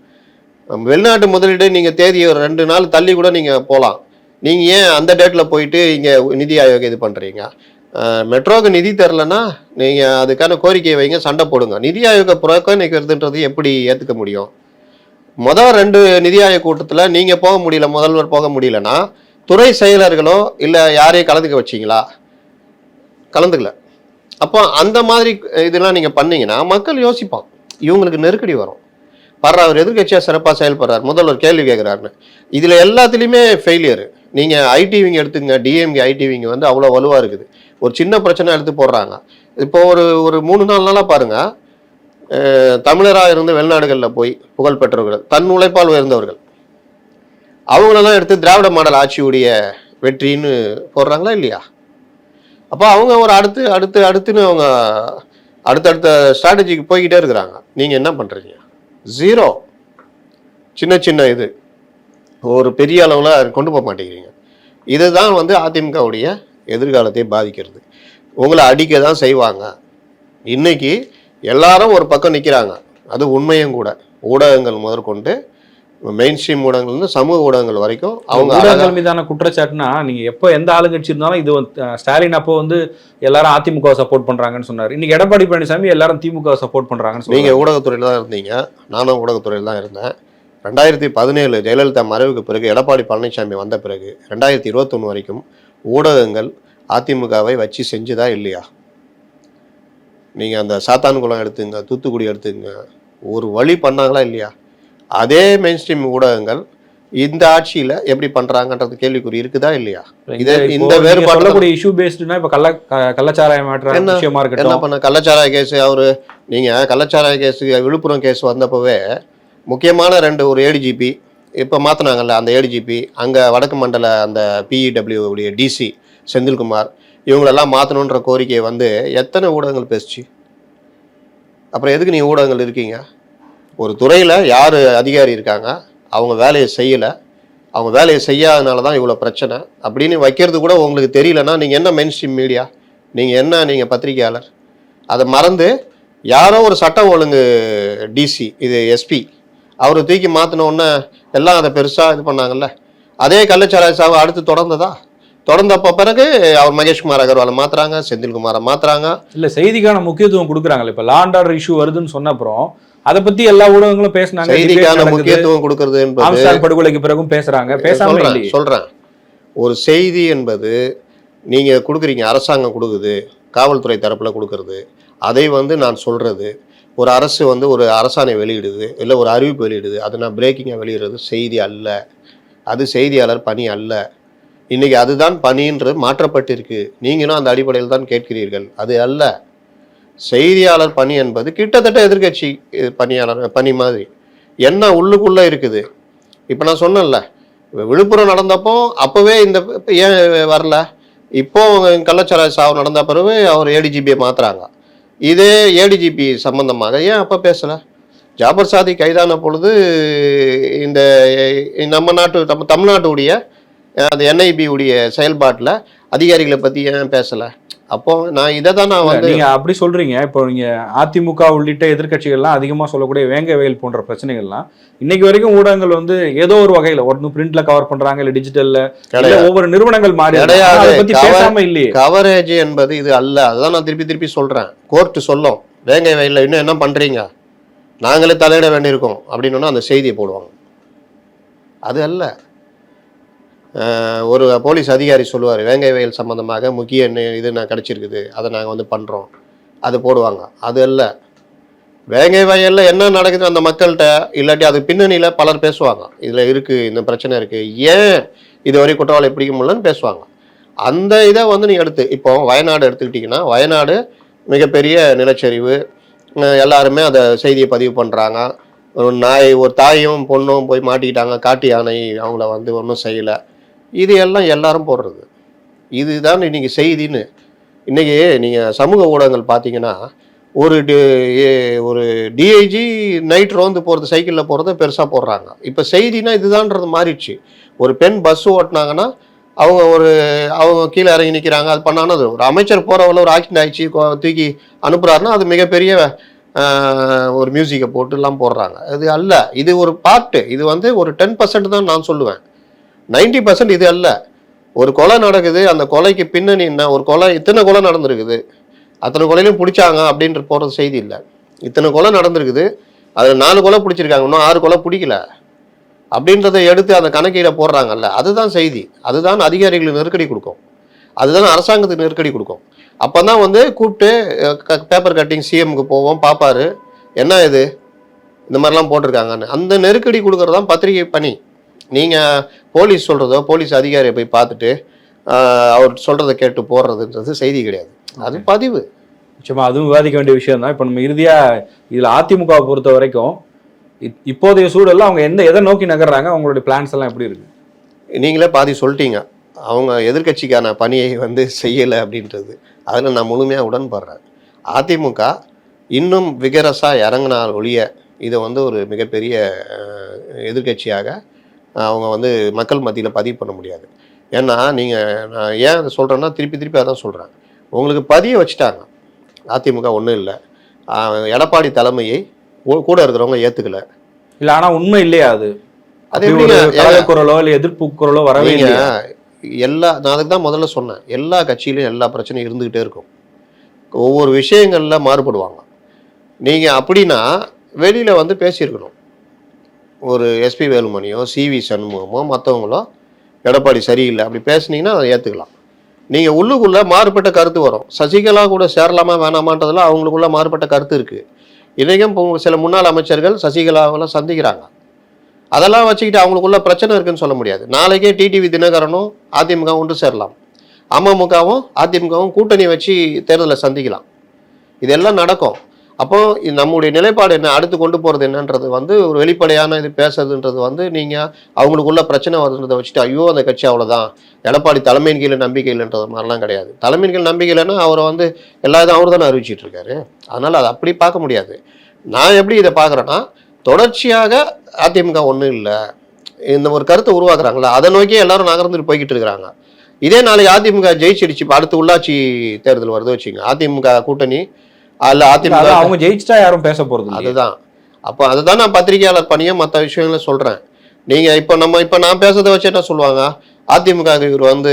வெளிநாட்டு முதலீடு நீங்கள் தேதி ஒரு ரெண்டு நாள் தள்ளி கூட நீங்கள் போகலாம் நீங்கள் ஏன் அந்த டேட்டில் போயிட்டு இங்கே நிதி ஆயோக் இது பண்ணுறீங்க மெட்ரோக்கு நிதி தரலன்னா நீங்கள் அதுக்கான கோரிக்கையை வைங்க சண்டை போடுங்க. நிதி ஆயோக புறக்கணிக்கிறதுன்றது எப்படி ஏற்றுக்க முடியும்? முதல் ரெண்டு நிதி ஆயோக் கூட்டத்தில் நீங்கள் போக முடியல முதல்வர் போக முடியலன்னா துறை செயலர்களோ இல்லை யாரையும் கலந்துக்க வச்சிங்களா? கலந்துக்கல. அப்போ அந்த மாதிரி இதெல்லாம் நீங்கள் பண்ணீங்கன்னா மக்கள் யோசிப்பான் இவங்களுக்கு நெருக்கடி வரும். பர்ற அவர் எதிர்கட்சியாக சிறப்பாக செயல்படுறார் முதல்வர் கேள்வி கேட்குறாருன்னு இதில் எல்லாத்துலேயுமே ஃபெயிலியரு நீங்கள் ஐடிவிங்க எடுத்துங்க டிஎம்கே ஐடிவிங்க வந்து அவ்வளோ வலுவாக இருக்குது. ஒரு சின்ன பிரச்சனை எடுத்து போடுறாங்க. இப்போ ஒரு ஒரு மூணு நாலு நாளாக பாருங்கள் தமிழராக இருந்து வெளிநாடுகளில் போய் புகழ் பெற்றவர்கள் தன் உழைப்பால் உயர்ந்தவர்கள். அவங்களெல்லாம் எடுத்து திராவிட மாடல் ஆட்சியுடைய வெற்றின்னு போடுறாங்களா இல்லையா? அப்போ அவங்க ஒரு அடுத்து அடுத்து அடுத்துன்னு அவங்க அடுத்தடுத்த ஸ்ட்ராட்டஜிக்கு போய்கிட்டே இருக்கிறாங்க. நீங்கள் என்ன பண்ணுறீங்க ஜீரோ சின்ன சின்ன இது. ஒரு பெரிய அளவில் கொண்டு போக மாட்டேங்கிறீங்க. இதுதான் வந்து அதிமுகவுடைய எதிர்காலத்தை பாதிக்கிறது. உங்களை அடிக்க தான் செய்வாங்க. இன்னைக்கு எல்லாரும் ஒரு பக்கம் நிற்கிறாங்க அது உண்மையும் கூட. ஊடகங்கள் முதற்கொண்டு மெயின் ஸ்ட்ரீம் ஊடகங்கள் இருந்து சமூக ஊடகங்கள் வரைக்கும் அவங்க ஊடகங்கள் மீதான குற்றச்சாட்டுனா நீங்க எப்போ எந்த ஆளுங்கட்சி இருந்தாலும் இது ஸ்டாலின் அப்போ வந்து எல்லாரும் அதிமுக சப்போர்ட் பண்றாங்கன்னு சொன்னாரு. இன்னைக்கு எடப்பாடி பழனிசாமி எல்லாரும் திமுக சப்போர்ட் பண்றாங்கன்னு நீங்க சொல்றாங்க ஊடகத்துறையில் தான் இருந்தீங்க. நானும் ஊடகத்துறையில் தான் இருந்தேன். ரெண்டாயிரத்தி பதினேழு ஜெயலலிதா மறைவுக்கு பிறகு எடப்பாடி பழனிசாமி வந்த பிறகு ரெண்டாயிரத்தி இருபத்தொன்று வரைக்கும் ஊடகங்கள் அதிமுகவை வச்சு செஞ்சுதா இல்லையா? நீங்கள் அந்த சாத்தான்குளம் எடுத்துங்க தூத்துக்குடி எடுத்துங்க ஒரு வழி பண்ணாங்களா இல்லையா? அதே மெயின் ஸ்ட்ரீம் ஊடகங்கள் இந்த ஆட்சியில் எப்படி பண்ணுறாங்கன்றது கேள்விக்குறி இருக்குதா இல்லையா? இதே இந்த வேறுபாடு சொல்லக்கூடிய இஷ்யூ பேஸ்டுனா இப்ப கள்ள க- கள்ளச்சாராயம் மாற்ற என்ன- பண்ண? கள்ளச்சாராய கேஸ் அவர் நீங்கள் கள்ளச்சாராய கேஸ் விழுப்புரம் கேஸ் வந்தப்பவே முக்கியமான ரெண்டு ஒரு ஏடிஜிபி இப்போ மாற்றினாங்கல்ல அந்த ஏடிஜிபி அங்கே வடக்கு மண்டல அந்த பிஇடபிள்யூடைய டிசி செந்தில்குமார் இவங்களெல்லாம் மாற்றணுன்ற கோரிக்கையை வந்து எத்தனை ஊடகங்கள் பேசுச்சு? அப்புறம் எதுக்கு நீ ஊடகங்கள் இருக்கீங்க? ஒரு துறையில் யார் அதிகாரி இருக்காங்க? அவங்க வேலையை செய்யலை. அவங்க வேலையை செய்யாதனால தான் இவ்வளோ பிரச்சனை. அப்படின்னு வைக்கிறது கூட உங்களுக்கு தெரியலன்னா நீங்கள் என்ன மெயின் ஸ்ட்ரீம் மீடியா நீங்கள் என்ன நீங்கள் பத்திரிகையாளர்? அதை மறந்து யாரோ ஒரு சட்டம் ஒழுங்கு டிசி இது எஸ்பி அவர் தூக்கி மாற்றின உடனே எல்லாம் அதை பெருசாக இது பண்ணாங்கல்ல? அதே கள்ளச்சாராய சாவு அடுத்து தொடர்ந்ததா? தொடர்ந்தப்போ பிறகு அவர் மகேஷ்குமார் அகர்வாலை மாத்துறாங்க செந்தில்குமாரை மாத்துறாங்க. இல்ல செய்திக்கான முக்கியத்துவம் கொடுக்குறாங்கல்ல இப்ப லாண்ட் ஆர்டர் இஷ்யூ வருதுன்னு சொன்ன அப்புறம் அதை பத்தி எல்லா ஊடகங்களும் பேசினாங்க. செய்திக்கான. முக்கியத்துவம் கொடுக்கறது என்பது படுகொலைக்கு பிறகும் பேசுறாங்க. பேசாம சொல்றேன். ஒரு செய்தி என்பது நீங்க கொடுக்குறீங்க அரசாங்கம் கொடுக்குது காவல்துறை தரப்புல கொடுக்கறது அதை வந்து நான் சொல்றது. ஒரு அரசு வந்து ஒரு அரசாணை வெளியிடுது இல்லை ஒரு அறிவிப்பு வெளியிடுது அதை நான் பிரேக்கிங்காக வெளியிடுறது செய்தி அல்ல. அது செய்தியாளர் பணி அல்ல. இன்றைக்கி அதுதான் பணின்றது மாற்றப்பட்டிருக்கு. நீங்களும் அந்த அடிப்படையில் தான் கேட்கிறீர்கள். அது அல்ல. செய்தியாளர் பணி என்பது கிட்டத்தட்ட எதிர்க்கட்சி பணியாளர் பணி மாதிரி. என்ன உள்ளுக்குள்ளே இருக்குது? இப்போ நான் சொன்னேன்ல விழுப்புரம் நடந்தப்போ அப்போவே இந்த ஏன் வரல? இப்போ கள்ளச்சாராய சாவு நடந்த பிறகு அவர் ஏடிஜிபியை மாற்றுறாங்க இதே ஏடிஜிபி சம்பந்தமாக. ஏன் அப்போ பேசலை? ஜாபர் சாதி கைதான பொழுது இந்த நம்ம நாட்டு நம்ம தமிழ்நாட்டுடைய அந்த என்ஐபி உடைய செயல்பாட்டில் அதிகாரிகளை பற்றி ஏன் பேசலை? அப்போ நான் இதை தான் நான் வந்து நீங்க அப்படி சொல்றீங்க. இப்போ நீங்க அதிமுக உள்ளிட்ட எதிர்க்கட்சிகள்லாம் அதிகமா சொல்லக்கூடிய வேங்க வயல் போன்ற பிரச்சனைகள்லாம் இன்னைக்கு வரைக்கும் ஊடகங்கள் வந்து ஏதோ ஒரு வகையில ஒன்னு பிரிண்ட்ல கவர் பண்றாங்க இல்ல டிஜிட்டல்ல ஒவ்வொரு நிறுவனங்கள் மாறி இருக்கு. கிடையாது. ஆனா அதை பத்தி cover- பேசாம இல்லையே. கவரேஜ் என்பது இது அல்ல. அதுதான் நான் திருப்பி திருப்பி சொல்கிறேன் கோர்ட்டு சொல்லும். வேங்கை வயலில் இன்னும் என்ன பண்ணுறீங்க நாங்களே தலையிட வேண்டியிருக்கோம். அப்படின்னா அந்த செய்தியை போடுவாங்க. அது அல்ல. ஒரு போலீஸ் அதிகாரி சொல்லுவார் வேங்கை வயல் சம்மந்தமாக முக்கிய இது நான் கிடச்சிருக்குது அதை நாங்கள் வந்து பண்ணுறோம் அது போடுவாங்க. அது இல்லை வேங்கை வயலில் என்ன நடக்குது அந்த மக்கள்கிட்ட இல்லாட்டி அது பின்னணியில் பலர் பேசுவாங்க. இதில் இருக்குது இந்த பிரச்சனை இருக்குது ஏன் இதுவரை குற்றவாளி பிடிக்க முடியலன்னு பேசுவாங்க. அந்த இதை வந்து நீங்கள் எடுத்து இப்போ வயநாடு எடுத்துக்கிட்டிங்கன்னா வயநாடு மிகப்பெரிய நிலச்சரிவு. எல்லாருமே அதை செய்தியை பதிவு பண்ணுறாங்க ஒரு நாய் ஒரு தாயும் பொண்ணும் போய் மாட்டிக்கிட்டாங்க காட்டு யானை அவங்கள வந்து ஒன்றும் செய்யலை. இது எல்லாம் எல்லாரும் போடுறது. இதுதான் இன்னைக்கு செய்தின்னு. இன்னைக்கு நீங்கள் சமூக ஊடகங்கள் பார்த்தீங்கன்னா ஒரு டி- ஏ- ஒரு டிஐஜி நைட் ரோந்து போகிறது சைக்கிளில் போகிறத பெருசாக போடுறாங்க. இப்போ செய்தினா இதுதான்றது மாறிடுச்சு. ஒரு பெண் பஸ் ஓட்டினாங்கன்னா அவங்க ஒரு அவங்க கீழே இறங்கி நிற்கிறாங்க அது பண்ணாங்கன்னா அது ஒரு அமைச்சர் போகிறவங்கள ஒரு ஆக்சிடென்ட் ஆயிடுச்சு தூக்கி அனுப்புகிறாருன்னா அது மிகப்பெரிய ஒரு மியூசிக்கை போட்டுலாம் போடுறாங்க. அது அல்ல. இது ஒரு பாட்டு இது வந்து ஒரு டென் பர்சன்ட் தான் நான் சொல்லுவேன். நைன்டி பர்சன்ட் இது அல்ல. ஒரு கொலை நடக்குது அந்த கொலைக்கு பின்னணி என்ன? ஒரு கொலை இத்தனை கொலை நடந்திருக்குது. அத்தனை கொலையிலும் பிடிச்சாங்க அப்படின்ற போகிறது செய்தி இல்லை. இத்தனை கொலை நடந்திருக்குது அதில் நாலு கொலை பிடிச்சிருக்காங்க இன்னும் ஆறு கொலை பிடிக்கல. அப்படின்றத எடுத்து அந்த கணக்கீட போடுறாங்கல்ல அதுதான் செய்தி. அதுதான் அதிகாரிகளுக்கு நெருக்கடி கொடுக்கும். அதுதான் அரசாங்கத்துக்கு நெருக்கடி கொடுக்கும். அப்போ தான் வந்து கூப்பிட்டு பேப்பர் கட்டிங் சிஎம்க்கு போவோம் பார்ப்பாரு என்ன இது? இந்த மாதிரிலாம் போட்டிருக்காங்கன்னு. அந்த நெருக்கடி கொடுக்குறது தான் பத்திரிகை பணி. நீங்கள் போலீஸ் சொல்கிறதோ போலீஸ் அதிகாரியை போய் பார்த்துட்டு அவர் சொல்கிறத கேட்டு போடுறதுன்றது செய்தி கிடையாது. அது பதிவு. நிச்சயமா அதுவும் விவாதிக்க வேண்டிய விஷயம் தான். இப்போ நம்ம இறுதியா இதுல அதிமுகவை பொறுத்த வரைக்கும் இப்- இப்போதைய சூழல்ல அவங்க எந்த எதை நோக்கி நகர்றாங்க அவங்களுடைய பிளான்ஸ் எல்லாம் எப்படி இருக்கு? நீங்களே பாதி சொல்லிட்டீங்க. அவங்க எதிர்க்கட்சிக்கான பணியை வந்து செய்யலை அப்படின்றது. அதில் நான் முழுமையாக உடன்படுறேன். அதிமுக இன்னும் விகரஸாக இறங்கினால் ஒழிய இதை வந்து ஒரு மிகப்பெரிய அஹ், அவங்க வந்து மக்கள் மத்தியில் பதிவு பண்ண முடியாது. ஏன்னா நீங்கள் நான் ஏன் அதை சொல்கிறேன்னா திருப்பி திருப்பி அதான் சொல்கிறேன் உங்களுக்கு பதிய வச்சுட்டாங்க. அதிமுக ஒன்றும் இல்லை. எடப்பாடி தலைமையை கூட இருக்கிறவங்க ஏற்றுக்கல இல்ல ஆனா உண்மை இல்லையா அது? அது குரலோ இல்ல எதிர்ப்பு குரலோ வரவே இல்லையா? எல்லா நான் அதுக்கு தான் முதல்ல சொன்னேன். எல்லா கட்சியிலும் எல்லா பிரச்சனையும் இருந்துகிட்டே இருக்கும். ஒவ்வொரு விஷயங்கள்ல மாறுபடுவாங்க. நீங்க அப்படின்னா வெளியில வந்து பேசியிருக்கணும். ஒரு எஸ்பி வேலுமணியோ சிவி சண்முகமோ மற்றவங்களோ எடப்பாடி சரியில்லை. அப்படி பேசுனீங்கன்னா அதை ஏற்றுக்கலாம் நீங்கள் உள்ளுக்குள்ளே மாறுபட்ட கருத்து வரும். சசிகலா கூட சேரலாமா வேணாமான்றதுல அவங்களுக்குள்ள மாறுபட்ட கருத்து இருக்குது இன்றைக்கும் இப்போ சில முன்னாள் அமைச்சர்கள் சசிகலாவெல்லாம் சந்திக்கிறாங்க. அதெல்லாம் வச்சுக்கிட்டு அவங்களுக்குள்ள பிரச்சனை இருக்குன்னு சொல்ல முடியாது. நாளைக்கே டிடிவி தினகரனும் அதிமுக ஒன்று சேரலாம். அமமுகவும் அதிமுகவும் கூட்டணி வச்சு தேர்தலை சந்திக்கலாம். இதெல்லாம் நடக்கும். அப்போ நம்முடைய நிலைப்பாடு என்ன? அடுத்து கொண்டு போகிறது என்னன்றது வந்து ஒரு வெளிப்படையான இது பேசுறதுன்றது வந்து நீங்கள் அவங்களுக்குள்ள பிரச்சனை வருதுன்றதை வச்சுட்டு ஐயோ அந்த கட்சி அவ்வளோதான் எடப்பாடி தலைமையின் கீழே நம்பிக்கை இல்லைன்றது மாதிரிலாம் கிடையாது. தலைமையின் கீழ் நம்பிக்கை இல்லைன்னா அவரை வந்து எல்லா இதுவும் அவர் தானே அறிவிச்சிட்டு இருக்காரு. அதனால் அதை அப்படி பார்க்க முடியாது. நான் எப்படி இதை பார்க்குறேன்னா தொடர்ச்சியாக அதிமுக ஒன்றும் இல்லை. இந்த ஒரு கருத்தை உருவாக்குறாங்களா அதை நோக்கி எல்லாரும் நகர்ந்துட்டு போய்கிட்டு இருக்கிறாங்க. இதே நாளைக்கு அதிமுக ஜெயிச்சிடுச்சு. இப்போ அடுத்து உள்ளாட்சி தேர்தல் வருது வச்சுங்க அதிமுக கூட்டணி அல்ல அதிமுக அவங்க ஜெயிச்சிட்டா யாரும் பேச போறது இல்லையா? அதுதான். அப்போ அதுதான் நான் பத்திரிகையாளர் பணியை மற்ற விஷயங்கள சொல்கிறேன் நீங்கள் இப்போ நம்ம இப்போ நான் பேசுறதை வச்சு என்ன சொல்லுவாங்க? அதிமுக இவர் வந்து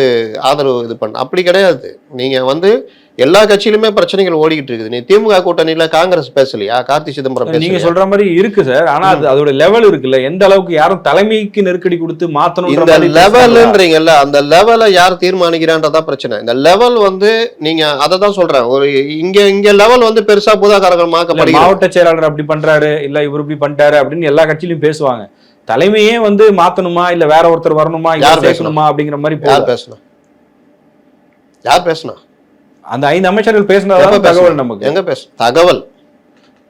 ஆதரவு இது பண்ண அப்படி கிடையாது. நீங்கள் வந்து எல்லா கட்சியிலுமே பிரச்சனைகள் ஓடிக்கிட்டு இருக்குது. நீ திமுக கூட்டணியில் காங்கிரஸ் பேசலையா? கார்த்தி சிதம்பரம் நீங்க சொல்ற மாதிரி இருக்கு சார். ஆனா அது அதோட லெவல் இருக்குல்ல. எந்த அளவுக்கு யாரும் தலைமைக்கு நெருக்கடி கொடுத்து மாத்தணும் இந்த லெவல்ன்றீங்கல்ல அந்த லெவலை யார் தீர்மானிக்கிறான்றதா பிரச்சனை. இந்த லெவல் வந்து நீங்க அதை தான் சொல்றேன். ஒரு இங்க இங்க லெவல் வந்து பெருசா பூதாகரமாக்கப்படுகிறது மாவட்ட செயலாளர் அப்படி பண்றாரு இல்ல இவர் இப்படி பண்ணிட்டாரு அப்படின்னு எல்லா கட்சியிலும் பேசுவாங்க. தலைமையே வந்து மாத்தணுமா இல்ல வேற ஒருத்தர் வரணுமா யார் பேசணும்? பேசணுமா அப்படிங்கிற மாதிரி யார். பேசுனா யார் பேசுனா அந்த ஐந்து அமைச்சர்கள் பேசினதான் பேசுனா? தகவல் நமக்கு? எங்க பேச? தகவல்.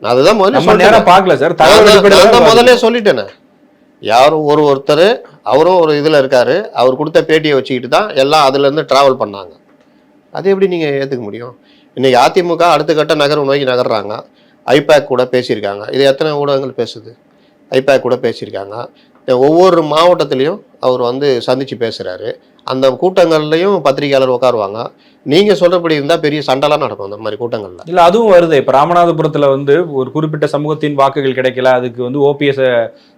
அதுதான் முதல்ல நேரம். பார்க்கல சார். தகவல் முதல்ல சொல்லிட்டேனே. யாரும் ஒரு ஒருத்தர் அவரும் ஒரு இதுல இருக்காரு. அவர் கொடுத்த பேட்டியை வச்சுக்கிட்டு தான் எல்லாம் அதுல இருந்து டிராவல் பண்ணாங்க. அது எப்படி நீங்க ஏத்துக்க முடியும்? இன்னைக்கு அதிமுக அடுத்த கட்ட நகர்வு நோக்கி நகர்றாங்க. ஐபேக் கூட பேசியிருக்காங்க. இது எத்தனை ஊடகங்கள் பேசுது? ஐபேக் கூட பேசியிருக்காங்க. ஒவ்வொரு மாவட்டத்திலையும் அவர் வந்து சந்திச்சு பேசுறாரு. அந்த கூட்டங்கள்லையும் பத்திரிகையாளர் உட்காருவாங்க. நீங்க சொல்றபடி இருந்தா பெரிய சண்டைலாம் நடக்கும் அந்த மாதிரி கூட்டங்கள்ல. இல்ல அதுவும் வருது. இப்ப ராமநாதபுரத்துல வந்து ஒரு குறிப்பிட்ட சமூகத்தின் வாக்குகள் கிடைக்கல. அதுக்கு வந்து ஓபிஎஸ்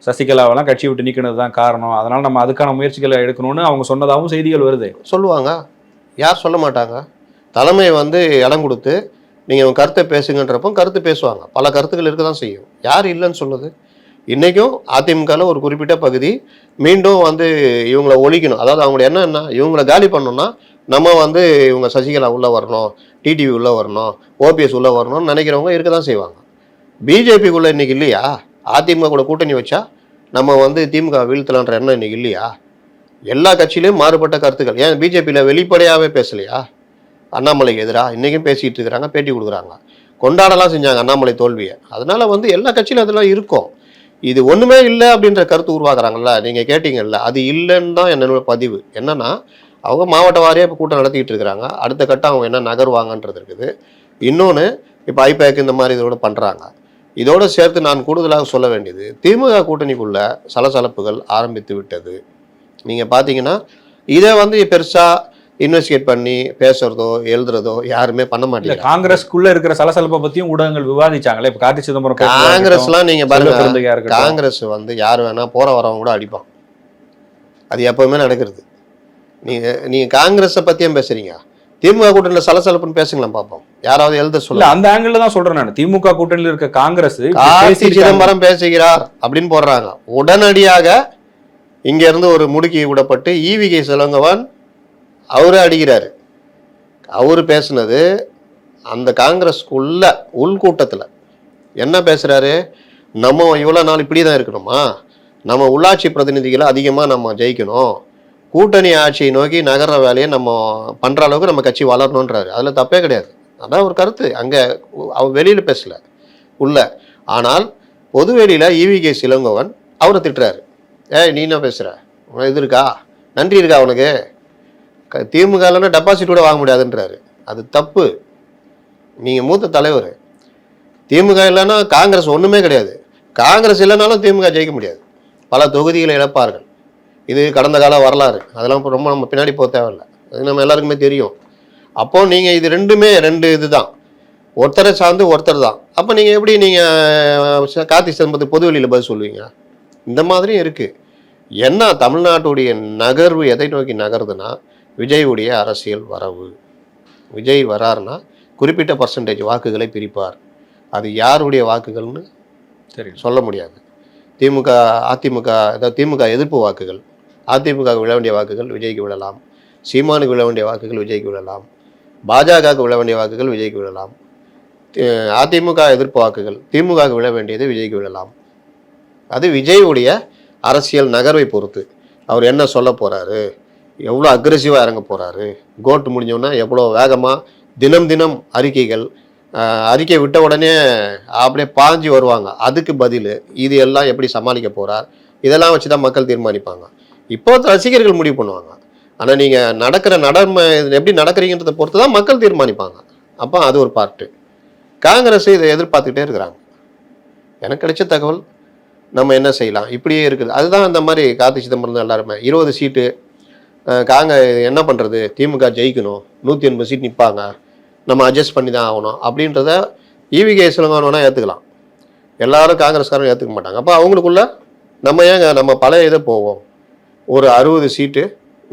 சசிகலாவெல்லாம் கட்சி விட்டு நீக்கினது தான் காரணம். அதனால நம்ம அதுக்கான முயற்சிகளை எடுக்கணும்னு அவங்க சொன்னதாகவும் செய்திகள் வருது. சொல்லுவாங்க. யார் சொல்ல மாட்டாங்க? தலைமை வந்து இடம் கொடுத்து நீங்கள் கருத்தை பேசுங்கன்றப்போ கருத்து பேசுவாங்க. பல கருத்துக்கள் இருக்க தான் செய்யும். யார் இல்லைன்னு சொல்லுது? இன்றைக்கும் அதிமுகவில் ஒரு குறிப்பிட்ட பகுதி மீண்டும் வந்து இவங்களை ஒழிக்கணும். அதாவது அவங்களோட என்ன என்ன? இவங்களை காலி பண்ணணும்னா நம்ம வந்து இவங்க சசிகலா உள்ளே வரணும் டிடிவி உள்ளே வரணும் ஓபிஎஸ் உள்ளே வரணும்னு நினைக்கிறவங்க இருக்க தான் செய்வாங்க. பிஜேபிக்குள்ளே இன்னைக்கு இல்லையா? அதிமுக கூட கூட்டணி வச்சா நம்ம வந்து திமுக வீழ்த்தலான்ற எண்ணம் இன்னைக்கு இல்லையா? எல்லா கட்சியிலையும் மாறுபட்ட கருத்துக்கள். ஏன் பிஜேபியில் வெளிப்படையாகவே பேசலையா? அண்ணாமலைக்கு எதிராக இன்றைக்கும் பேசிகிட்டு இருக்கிறாங்க பேட்டி கொடுக்குறாங்க. கொண்டாடலாம் செஞ்சாங்க அண்ணாமலை தோல்வியை. அதனால் வந்து எல்லா கட்சியிலும் அதெல்லாம் இருக்கும். இது ஒன்றுமே இல்லை அப்படின்ற கருத்து உருவாக்குறாங்கல்ல. நீங்கள் கேட்டீங்கல்ல அது இல்லைன்னு தான் என்னோட பதிவு. என்னன்னா அவங்க மாவட்ட வாரியாக இப்போ கூட்டம் நடத்திக்கிட்டு இருக்கிறாங்க. அடுத்த கட்டம் அவங்க என்ன நகர்வாங்கன்றது இருக்குது. இன்னொன்று இப்போ ஐபேக் இந்த மாதிரி இதோட பண்ணுறாங்க இதோடு சேர்த்து நான் கூடுதலாக சொல்ல வேண்டியது திமுக கூட்டணிக்குள்ள சலசலப்புகள் ஆரம்பித்து விட்டது. நீங்கள் பார்த்தீங்கன்னா இதை வந்து பெருசாக இன்வெஸ்டிகேட் பண்ணி பேசுறதோ எழுதுறதோ யாருமே பண்ண மாட்டேங்கிறாங்க காங்கிரஸ்க்குள்ள இருக்கிற சலசலப்பை பத்தியும் ஊடகங்கள் விவாதிச்சாங்களே. இப்ப கார்த்தி சிதம்பரம் காங்கிரஸ்லாம் பாருங்க இருக்கட்டும். காங்கிரஸ் வந்து யார் வேணா போற வரவங்க கூட அடிப்பான். அது எப்பவுமே நடக்கிறது. நீங்க நீங்க காங்கிரஸை பத்தியும் பேசுறீங்க? திமுக கூட்டணியில் சலசலப்புன்னு பேசுங்களேன் பார்ப்போம் யாராவது எழுத சொல்ல அந்த ஆங்கிள் தான் சொல்றேன் நான். திமுக கூட்டணியில் இருக்க காங்கிரஸ் கார்த்தி. சிதம்பரம் பேசுகிறார் அப்படின்னு போடுறாங்க. உடனடியாக இங்க இருந்து ஒரு முடுக்கி விடப்பட்டு ஈவி கே சிலங்கவன் அவரே அடிக்கிறாரு. அவர் பேசுனது அந்த காங்கிரஸ்க்குள்ள உள்கூட்டத்தில். என்ன பேசுகிறாரு நம்ம இவ்வளோ நாள் இப்படி தான் இருக்கணுமா? நம்ம உள்ளாட்சி பிரதிநிதிகளை அதிகமாக நம்ம ஜெயிக்கணும். கூட்டணி ஆட்சியை நோக்கி நகர்ற வேலையை நம்ம பண்ணுற அளவுக்கு நம்ம கட்சி வளரணுன்றாரு அதில் தப்பே கிடையாது. அதான் ஒரு கருத்து. அங்கே அவர் வெளியில் பேசல. உள்ள. ஆனால் பொதுவெளியில் ஈவி கே சிலங்கோவன் அவரை திட்டுறாரு. ஏய் நீ என்ன பேசுகிற உனக்கு இது இருக்கா? நன்றி இருக்கா உனக்கு? க- திமுக இல்லைன்னா டெபாசிட் கூட வாங்க முடியாதுன்றாரு. அது தப்பு. நீங்கள் மூத்த தலைவர். திமுக இல்லைன்னா காங்கிரஸ் ஒன்றுமே கிடையாது. காங்கிரஸ் இல்லைனாலும் திமுக ஜெயிக்க முடியாது. பல தொகுதிகளை இழப்பார்கள். இது கடந்த கால வரலாறு. அதெல்லாம் இப்போ ரொம்ப நம்ம பின்னாடி போக தேவையில்லை. அது நம்ம எல்லாருக்குமே தெரியும். அப்போது நீங்கள் இது ரெண்டுமே ரெண்டு இதுதான். ஒருத்தரை சார்ந்து ஒருத்தர் தான். அப்போ நீங்கள் எப்படி நீங்கள் கார்த்தி சிதம்பரத்துக்கு பொது வெளியில் பதில் சொல்லுவீங்க இந்த மாதிரியும் இருக்குது என்ன தமிழ்நாட்டுடைய நகர்வு எதை நோக்கி நகருதுன்னா விஜயுடைய அரசியல் வரவு. விஜய் வராருன்னா குறிப்பிட்ட பர்சன்டேஜ் வாக்குகளை பிரிப்பார். அது யாருடைய வாக்குகள்னு சரி சொல்ல முடியாது. திமுக அதிமுக அதாவது திமுக எதிர்ப்பு வாக்குகள். அதிமுக விழ வேண்டிய வாக்குகள் விஜய்க்கு விழலாம். சீமானுக்கு விழ வேண்டிய வாக்குகள் விஜய்க்கு விழலாம். பாஜகவுக்கு விழ வேண்டிய வாக்குகள் விஜய்க்கு விழலாம். அதிமுக எதிர்ப்பு வாக்குகள் திமுகவுக்கு விழ வேண்டியது விஜய்க்கு விழலாம். அது விஜயுடைய அரசியல் நகர்வை பொறுத்து. அவர் என்ன சொல்ல போறாரு? எவ்வளோ அக்ரெசிவாக இறங்க போகிறாரு கோட் முடிஞ்சோன்னா எவ்வளோ வேகமாக தினம் தினம் அறிக்கைகள் அறிக்கை விட்ட உடனே அப்படியே பாஞ்சு வருவாங்க. அதுக்கு பதில் இது எல்லாம் எப்படி சமாளிக்க போகிறார் இதெல்லாம் வச்சு தான் மக்கள் தீர்மானிப்பாங்க. இப்போ ரசிகர்கள் முடிவு பண்ணுவாங்க. ஆனால் நீங்கள் நடக்கிற நடமை எப்படி நடக்கிறீங்கன்றதை பொறுத்து தான் மக்கள் தீர்மானிப்பாங்க. அப்போ அது ஒரு பார்ட்டு காங்கிரஸ் இதை எதிர்பார்த்துக்கிட்டே இருக்கிறாங்க. எனக்கு கிடைச்ச தகவல் நம்ம என்ன செய்யலாம்? இப்படியே இருக்குது. அதுதான் அந்த மாதிரி கார்த்தி சிதம்பரம் எல்லாருமே இருபது சீட்டு காங்க என்ன பண்ணுறது திமுக ஜெயிக்கணும். நூற்றி எண்பது சீட் நிற்பாங்க நம்ம அட்ஜஸ்ட் பண்ணி தான் ஆகணும். அப்படின்றத ஈவிகே சிலங்கன் வேணால் ஏற்றுக்கலாம் எல்லாரும் காங்கிரஸ்காரங்க ஏற்றுக்க மாட்டாங்க. அப்போ அவங்களுக்குள்ள நம்ம ஏங்க நம்ம பழைய இதை போவோம். ஒரு அறுபது சீட்டு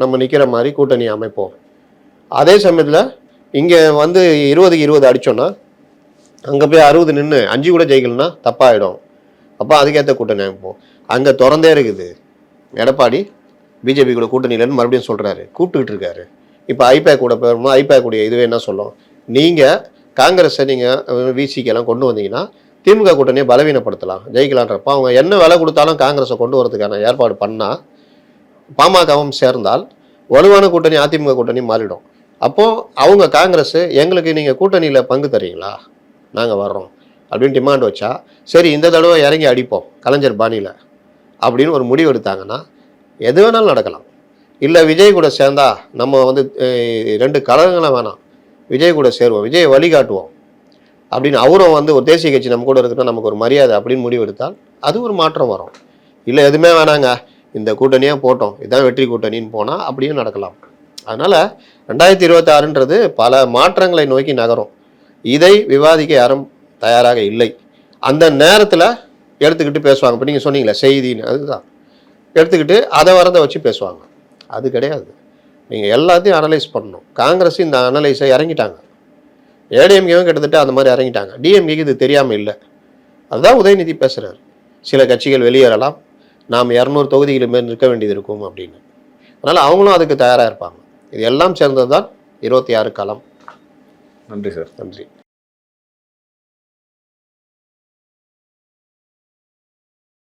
நம்ம நிற்கிற மாதிரி கூட்டணி அமைப்போம். அதே சமயத்தில் இங்கே வந்து இருபதுக்கு இருபது அடித்தோன்னா அங்கே போய் அறுபது நின்று அஞ்சு கூட ஜெயிக்கலன்னா தப்பாகிடும் அப்போ அதுக்கேற்ற கூட்டணி அமைப்போம். அங்கே திறந்தே இருக்குது. எடப்பாடி பிஜேபி கூட கூட்டணியிலன்னு மறுபடியும் சொல்கிறாரு கூப்பிட்டுக்கிட்டு இருக்காரு. இப்போ ஐபேக் கூட போயிருந்தோம் ஐபேக் உடைய இதுவே என்ன சொல்லும்? நீங்கள் காங்கிரஸை நீங்கள் விசிக்கெல்லாம் கொண்டு வந்தீங்கன்னா திமுக கூட்டணியை பலவீனப்படுத்தலாம். ஜெயிக்கலான்றப்ப அவங்க என்ன விலை கொடுத்தாலும் காங்கிரஸை கொண்டு வரதுக்கான ஏற்பாடு பண்ணால் பாமகவும் சேர்ந்தால் வலுவான கூட்டணி அதிமுக கூட்டணி மாறிடும். அப்போது அவங்க காங்கிரஸ் எங்களுக்கு நீங்கள் கூட்டணியில் பங்கு தரீங்களா? நாங்கள் வர்றோம். அப்படின்னு டிமாண்ட் வச்சா சரி இந்த தடவை இறங்கி அடிப்போம் கலைஞர் பாணியில். அப்படின்னு ஒரு முடிவு எடுத்தாங்கன்னா எது வேணாலும் நடக்கலாம். இல்லை விஜய் கூட சேர்ந்தா நம்ம வந்து ரெண்டு கழகங்களும் வேணாம். விஜய் கூட சேருவோம். விஜய் வழிகாட்டுவோம். அப்படின்னு அவரும் வந்து ஒரு தேசிய கட்சி நம்ம கூட இருக்கட்டும் நமக்கு ஒரு மரியாதை அப்படின்னு முடிவு எடுத்தால் அது ஒரு மாற்றம் வரும். இல்லை எதுவுமே வேணாங்க. இந்த கூட்டணியாக போட்டோம். இதான் வெற்றி கூட்டணின்னு போனால் அப்படியும் நடக்கலாம். அதனால் ரெண்டாயிரத்தி இருபத்தாறுன்றது பல மாற்றங்களை நோக்கி நகரும். இதை விவாதிக்க யாரும் தயாராக இல்லை. அந்த நேரத்தில் எடுத்துக்கிட்டு பேசுவாங்க. இப்போ நீங்கள் சொன்னீங்களே செய்தின்னு. அதுதான். எடுத்துக்கிட்டு அதை வரதை வச்சு பேசுவாங்க. அது கிடையாது. நீங்கள் எல்லாத்தையும் அனலைஸ் பண்ணணும். காங்கிரஸ் இந்த அனலைஸை இறங்கிட்டாங்க. ஏடிஎம்கேவும் கிட்டத்தட்ட அந்த மாதிரி இறங்கிட்டாங்க. டிஎம்கேக்கு இது தெரியாமல் இல்லை. அதுதான் உதயநிதி பேசுகிறார் சில கட்சிகள் வெளியேறலாம். நாம் இரநூறு தொகுதிகள் மேல் நிற்க வேண்டியது இருக்கும் அப்படின்னு. அதனால் அவங்களும் அதுக்கு தயாராக இருப்பாங்க. இது எல்லாம் சேர்ந்தது தான் இருபத்தி ஆறு களம். நன்றி சார். நன்றி.